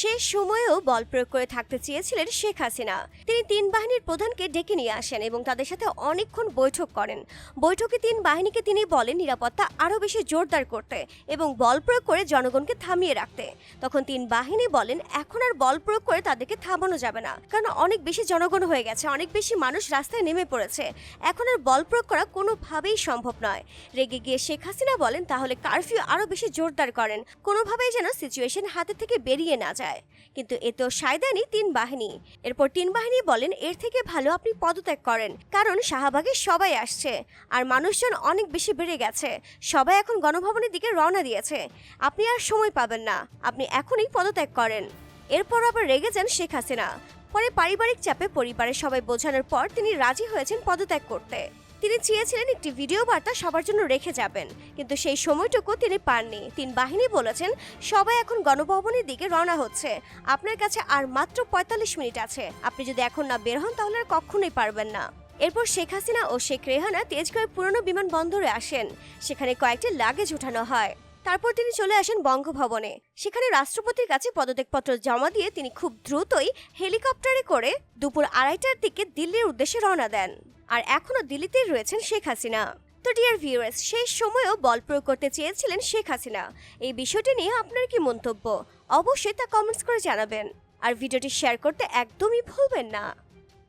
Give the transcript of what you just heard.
শেষ সময়েও বল প্রয়োগ করে থাকতে চেয়েছিলেন শেখ হাসিনা। তিনি তিন বাহিনীর প্রধানকে ডেকে নিয়ে আসেন এবং তাদের সাথে অনেকক্ষণ বৈঠক করেন। বৈঠকে তিন বাহিনীকে তিনি বলেন নিরাপত্তা আরও বেশি জোরদার করতে এবং বল প্রয়োগ করে জনগণকে থামিয়ে রাখতে। তখন তিন বাহিনী বলেন, এখন আর বল প্রয়োগ করে তাদেরকে থামানো যাবে না। কারণ অনেক বেশি জনগণ হয়ে গেছে, অনেক বেশি মানুষ রাস্তায় নেমে পড়েছে। এখন আর বল প্রয়োগ করা কোনোভাবেই সম্ভব নয়। রেগে গিয়ে শেখ হাসিনা বলেন, তাহলে কারফিউ আরও বেশি জোরদার করেন। কোনোভাবেই যেন সিচুয়েশন হাতে থেকে বেরিয়ে না যায়। কিন্তু এতেও সায় দেয়নি তিন বাহিনী। এরপর তিন বাহিনী বলেন, এর থেকে ভালো আপনি পদত্যাগ করেন, কারণ শাহবাগে সবাই আসছে আর মানুষজন অনেক বেশি বেড়ে গেছে। সবাই এখন গণভবনের দিকে রওনা দিয়েছে। আপনি আর সময় পাবেন না। আপনি এখনই পদত্যাগ করেন। এরপর আবার রেগে যান শেখ হাসিনা। পরে পারিবারিক চাপে পরিবারের সবাই বোঝানোর পর তিনি রাজি হয়েছেন পদত্যাগ করতে। তিনি চেয়েছিলেন একটি ভিডিও বার্তা সবার জন্য রেখে যাবেন, কিন্তু সেই সময়টুকু তিনি পাননি। তিন বাহিনী বলেছেন, সবাই এখন গণভবনের দিকে রওনা হচ্ছে। আপনার কাছে আর মাত্র পঁয়তাল্লিশ মিনিট আছে। আপনি যদি এখন না বের হন, তাহলে আর কখনোই পারবেন না। এরপর শেখ হাসিনা ও শেখ রেহানা তেজগাঁও পুরনো বিমানবন্দরে আসেন। সেখানে কয়েকটি লাগেজ উঠানো হয়। তারপর তিনি চলে আসেন বঙ্গভবনে। সেখানে রাষ্ট্রপতির কাছে পদত্যাগপত্র জমা দিয়ে তিনি খুব দ্রুতই হেলিকপ্টারে করে দুপুর আড়াইটার দিকে দিল্লির উদ্দেশ্যে রওনা দেন। আর এখনও দিল্লিতেই রয়েছেন শেখ হাসিনা। তো ডিয়ার ভিউয়ার্স সেই সময়েও বল প্রয়োগ করতে চেয়েছিলেন শেখ হাসিনা। এই বিষয়টি নিয়ে আপনার কি মন্তব্য? অবশ্যই তা কমেন্টস করে জানাবেন। আর ভিডিওটি শেয়ার করতে একদমই ভুলবেন না।